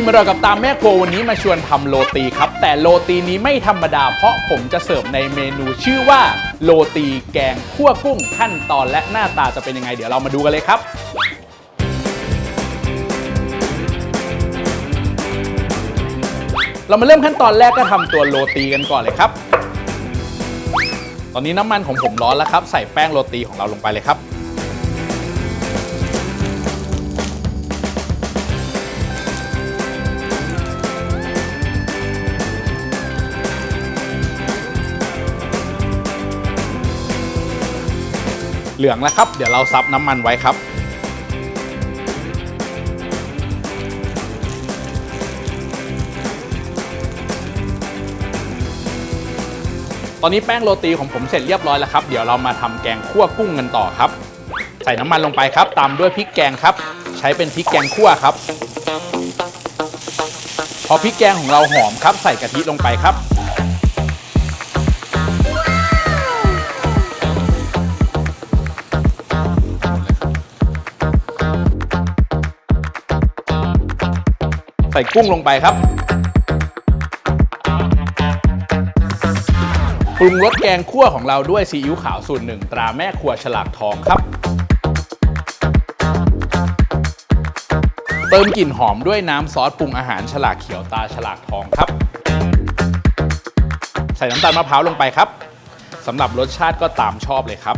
มรอกับตามแม่ครัววันนี้มาชวนทำโรตีครับ แต่โรตีนี้ไม่ธรรมดา เพราะผมจะเสิร์ฟในเมนูชื่อว่าโรตีแกงคั่วกุ้งขั้นตอนและหน้าตาจะเป็นยังไง เดี๋ยวเรามาดูกันเลยครับเรามาเริ่มขั้นตอนแรกก็ทำตัวโรตีกันก่อนเลยครับ ตอนนี้น้ำมันของผมร้อนแล้วครับ ใส่แป้งโรตีของเราลงไปเลยครับ เหลืองแล้วครับ เดี๋ยวเราซับน้ำมันไว้ครับ ตอนนี้แป้งโรตีของผมเสร็จเรียบร้อยแล้วครับ เดี๋ยวเรามาทำแกงคั่วกุ้งกันต่อครับ ใส่น้ำมันลงไปครับ ตามด้วยพริกแกงครับ ใช้เป็นพริกแกงคั่วครับ พอพริกแกงของเราหอมครับ ใส่กะทิลงไปครับ ใส่กุ้งลงไปครับปรุงรสแกงคั่วของเราด้วยซีอิ๊วขาวสูตรหนึ่งตราแม่ครัวฉลากทองครับ เติมกลิ่นหอมด้วยน้ำซอสปรุงอาหารฉลากเขียวตาฉลากทองครับ ใส่น้ำตาลมะพร้าวลงไปครับสำหรับรสชาติก็ตามชอบเลยครับ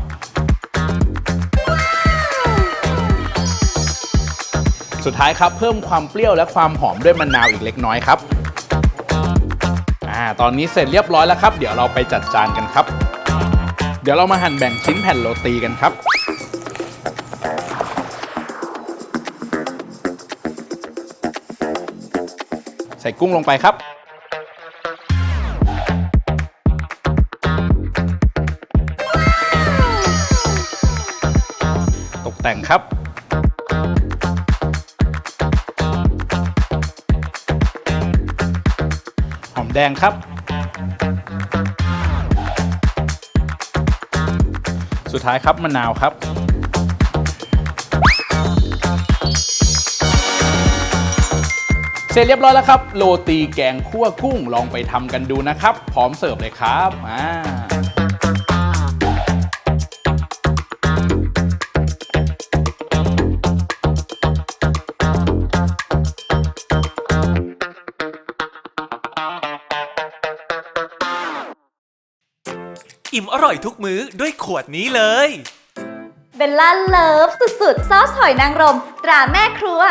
สุดท้ายครับเพิ่มความเปรี้ยวและความหอมด้วยมะนาวอีกเล็กน้อยครับอ่าตอนนี้เสร็จเรียบร้อยแล้วครับ เดี๋ยวเราไปจัดจานกันครับ เดี๋ยวเรามาหั่นแบ่งชิ้นแผ่นโรตีกันครับใส่กุ้งลงไปครับตกแต่งครับ แดงครับ สุดท้ายครับมะนาวครับ เสร็จเรียบร้อยแล้วครับ โรตีแกงคั่วกุ้งลองไปทำกันดูนะครับ พร้อมเสิร์ฟเลยครับอ่า อิ่มอร่อยทุกมื้อด้วยขวดนี้เลย เบลล่าเลิฟสุดๆ ซอสหอยนางรม ตราแม่ครัว